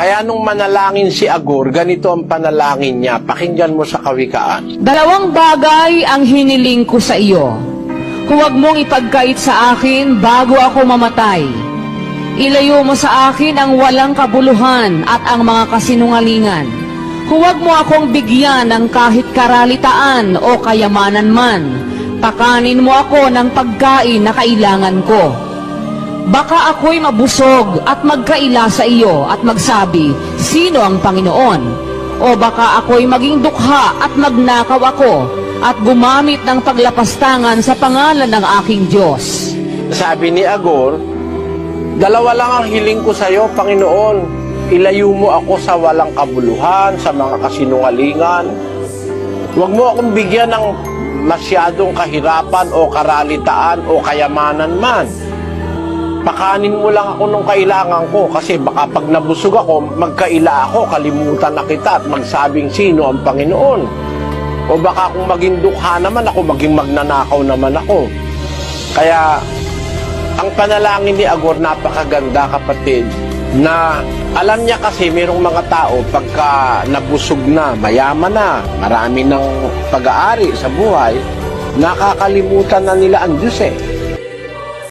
Kaya nung manalangin si Agor, ganito ang panalangin niya. Pakinggan mo sa kawikaan. Dalawang bagay ang hiniling ko sa iyo. Huwag mong ipagkait sa akin bago ako mamatay. Ilayo mo sa akin ang walang kabuluhan at ang mga kasinungalingan. Huwag mo akong bigyan ng kahit karalitaan o kayamanan man. Pakanin mo ako ng pagkain na kailangan ko. Baka ako'y mabusog at magkaila sa iyo at magsabi, Sino ang Panginoon? O baka ako'y maging dukha at magnakaw ako at gumamit ng paglapastangan sa pangalan ng aking Diyos. Sabi ni Agor, Dalawa lang ang hiling ko sa iyo, Panginoon. Ilayo mo ako sa walang kabuluhan, sa mga kasinungalingan. Huwag mo akong bigyan ng masyadong kahirapan o karalitaan o kayamanan man. Pakanin mo lang ako nung kailangan ko kasi baka pag nabusog ako, magkaila ako, kalimutan na kita at magsabing sino ang Panginoon. O baka kung maging dukha naman ako, maging magnanakaw naman ako. Kaya ang panalangin ni Agor napakaganda kapatid na alam niya kasi mayroong mga tao pagka nabusog na, mayaman na, marami ng pag-aari sa buhay, nakakalimutan na nila ang Diyos eh.